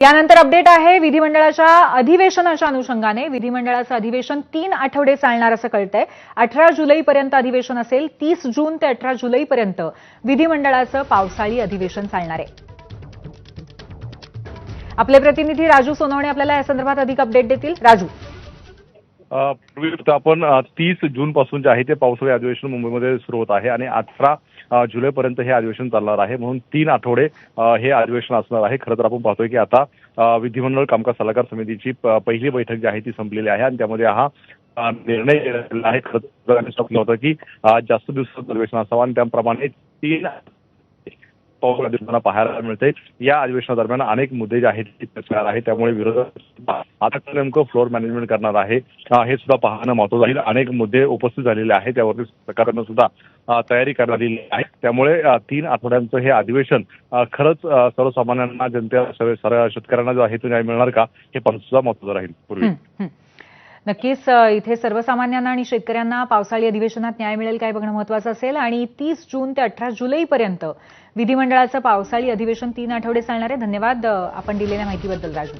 यानंतर अपडेट आहे विधिमंडळाच्या अधिवेशनाच्या अनुषंगाने. विधिमंडळाचं अधिवेशन तीन आठवडे चालणार असं कळतंय. अठरा जुलैपर्यंत अधिवेशन असेल तीस जून ते अठरा जुलैपर्यंत विधिमंडळाचं पावसाळी अधिवेशन चालणार आहे. आपले प्रतिनिधी राजू सोनवणे आपल्याला या संदर्भात अधिक अपडेट देतील. राजू. पूर्वी आपण तीस जून पासून जे आहे ते पावसाळी अधिवेशन मुंबईमध्ये सुरू होत आहे आणि अठरा जुलैपर्यंत हे अधिवेशन चालणार आहे. म्हणून तीन आठवडे हे अधिवेशन असणार आहे. खरं तर आपण पाहतोय की आता विधिमंडळ कामकाज सल्लागार समितीची पहिली बैठक जी आहे ती संपलेली आहे आणि त्यामध्ये हा निर्णय आहे. खरं होतं की जास्त दिवसात अधिवेशन असावं आणि त्याप्रमाणे तीन पावसाळ्या पाहायला मिळते या अधिवेशनादरम्यान अनेक मुद्दे जे आहेत ते आहेत. त्यामुळे विरोधक आता नेमकं फ्लोअर मॅनेजमेंट करणार आहे. हे सुद्धा पाहणं महत्वाचं राहील अनेक मुद्दे उपस्थित झालेले आहेत. त्यावरती सरकारनं सुद्धा तयारी करण्यात आलेली आहे. त्यामुळे तीन आठवड्यांचं हे अधिवेशन खरंच सर्वसामान्यांना जनतेला शेतकऱ्यांना जो आहे तो न्याय मिळणार का? हे पण सुद्धा महत्वाचं राहील पूर्वी. नक्कीच इथे सर्वसामान्यांना आणि शेतकऱ्यांना पावसाळी अधिवेशनात न्याय मिळेल काय बघणं महत्वाचं असेल. आणि तीस जून ते अठरा जुलैपर्यंत विधिमंडळाचं पावसाळी अधिवेशन तीन आठवडे चालणार आहे. धन्यवाद आपण दिलेल्या माहितीबद्दल राजू.